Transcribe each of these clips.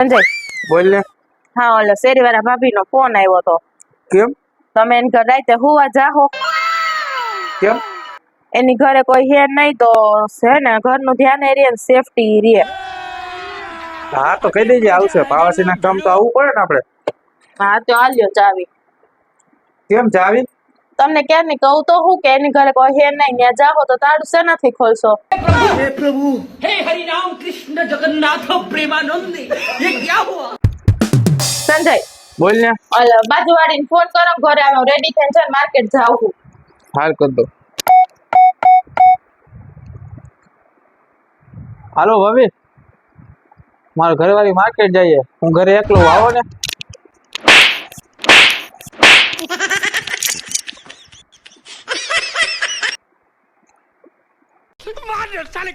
સંજય? બોલ ને. હા ઓલો શેરીવાળા ભાભીનો ફોન આવ્યો તો. કેમ? તમે એની ઘર રાતે હુવા જાહો. કેમ? એની ઘરે કોઈ હે નહીં તો છે ને ઘરનું ધ્યાન રે ને સેફટી રે હા તો કહી દેજે આવશે. પાવાસીના કામ તો આવવું પડે ને આપણે હા તો આલ્યો ચાવી. કેમ ચાવી? તમને ક્યારની કહું તો હું કે એની ઘરે કોઈ હે નહીં ત્યાં જાહો તો તારું શેનાથી ખોલશો? हे प्रभु हे हरि राम कृष्ण जगन्नाथ प्रेमानंद ये क्या हुआ સંજય બોલ ને ઓલો બાજુવાળીને ફોન કરો ઘરે આવો રેડી થઈને છે માર્કેટ જાઉં છું હાલ કર દો હાલો ભાભી મારા ઘરવાળી માર્કેટ જઈએ હું ઘરે એકલો આવો ને સાલે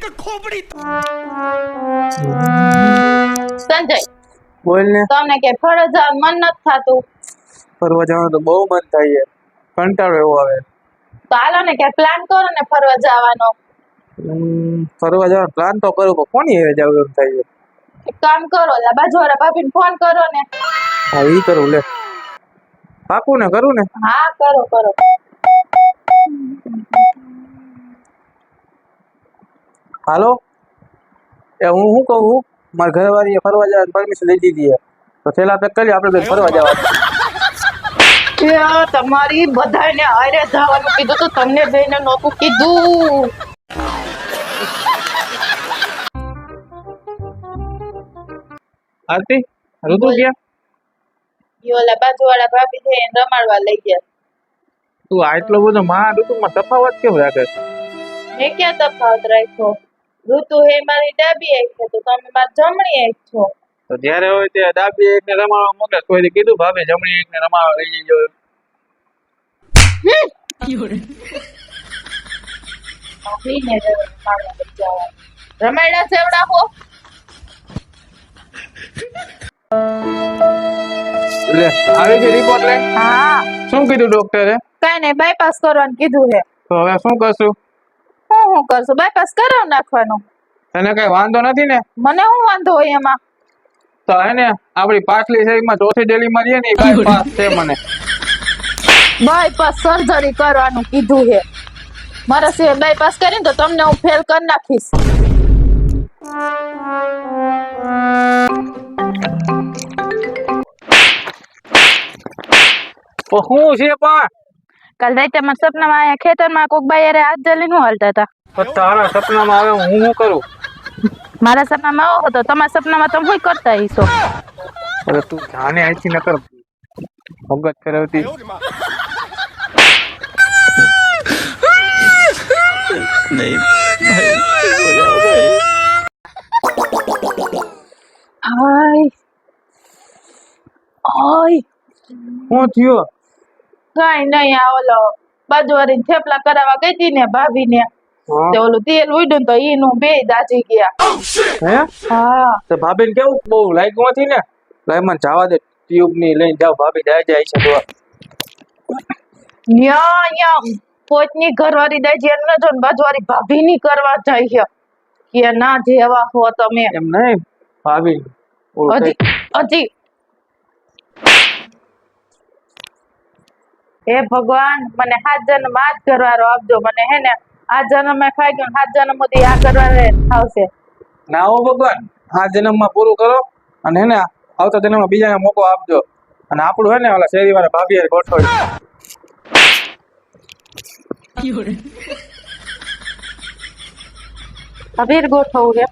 બોલ ને તમને કે ફરવા મન નથી થતું? ફરવા જવાનું તો બહુ મન થાય કંટાળો એવો આવે. તો હાલો ને કે પ્લાન કરો ને ફરવા જવાનો. ફરવા જવાનો પ્લાન તો કરું પણ કોની હેરે જવું એમ થાય એક કામ કરો લા બાજુ વાળા ભાભીને ફોન કરો ને. હા ઈ કરું લે. પાકું ને કરું ને? હા કરો કરો. હાલો? એ હું શું કહું? મારા ઘરવાળીએ ફરવા જવાની પરમિશન લઈ દીધી છે. તો થેલા પેક કરી આપણે બે ફરવા જવા તમારી બધાને હારે જવાનું કીધું તો તમને બેને નહોતું કીધું. આરતી ઋતુ ગયા ઓલા બાજુવાળા ભાભી છે એને રમાડવા લઈ ગયા. તું આટલો બધો માં ઋતુમાં તફાવત કેમ રાખે મેં ક્યાં તફાવત રાખ્યો? ઋતુ હે મારી ડાબી એક છે તો તમે મારી જમણી એક છો. તો જ્યારે હોય તે ડાબી એક ને રમાડવા મોકલે કોઈ કીધું ભાભે જમણી એકને રમાડવા લઈ જજો. રમાડ્યા જેવડા હો? લે આવી ગઈ રિપોર્ટ લે. હા. શું કીધું ડોક્ટરે કાઈ નહીં બાયપાસ કરવાનું કીધું છે. તો હવે શું કરશું? હું હું કરશું? બાયપાસ કરાવ નાખવાનું? તને કઈ વાંધો નથી ને? મને શું વાંધો હોય એમાં? તો હે ને આપણી પાછલી સાઈડમાં ચોથી ડેલીમાં રહીએ ને એ bypass છે મને. બાયપાસ સર્જરી કરવાનું કીધું છે મારા સિવાય બાયપાસ કરીને તો તમને હું ફેલ કરી નાખીશ. તો શું છે પણ? કાલ રાતે મારા સપનામાં અહીંયા ખેતરમાં કોક બાઈ અરે હાથ જલીને હું હાલતા હતા. તો તારા સપનામાં આવે હું શું કરું? મારા સપનામાં આવો તો તમારા સપનામાં તમે શું કરતા હશો અરે તું જાને અહીંથી નકર ભગત ફેરવતી. હાય હાય શું થયો? કાંઈ નહીં આ ઓલો બાજુવાળી થેપલા કરાવવા ગઈ હતી ને ભાભીને. હા. તે ઓલું તેલ ઉડ્યું તો ઈનું બે દાજી ગયા. હે? હા. તો ભાભીને કેવું? બહુ લાગ્યું નથી ને? લાય મને જવા દે ટ્યુબની લઈને જાવ ભાભી જાય જાય છે તો ન્યા ન્યા પોતની ઘરવાળી દાજી એમ ન જો ને બાજુવાળી ભાભીની કરવા જાય છે. કે ના જેવા હો તમે. એમ નહીં ભાભી હજી હજી. હે ભગવાન મને હાથ જન જ ઘરવાળો આપજો. મને હે ને આ જન્મ મેં ખાઈ ગયો ને જન્મ સુધી આ કરવાને આવશે. ના હો ભગવાન આ જન્મમાં પૂરું કરો અને હે ને આવતા જન્મમાં બીજાને મોકો આપજો. અને આપણું હે ને ઓલા શેરી વાળા ભાભી ગોઠવજો અભીર ગોઠવું છે.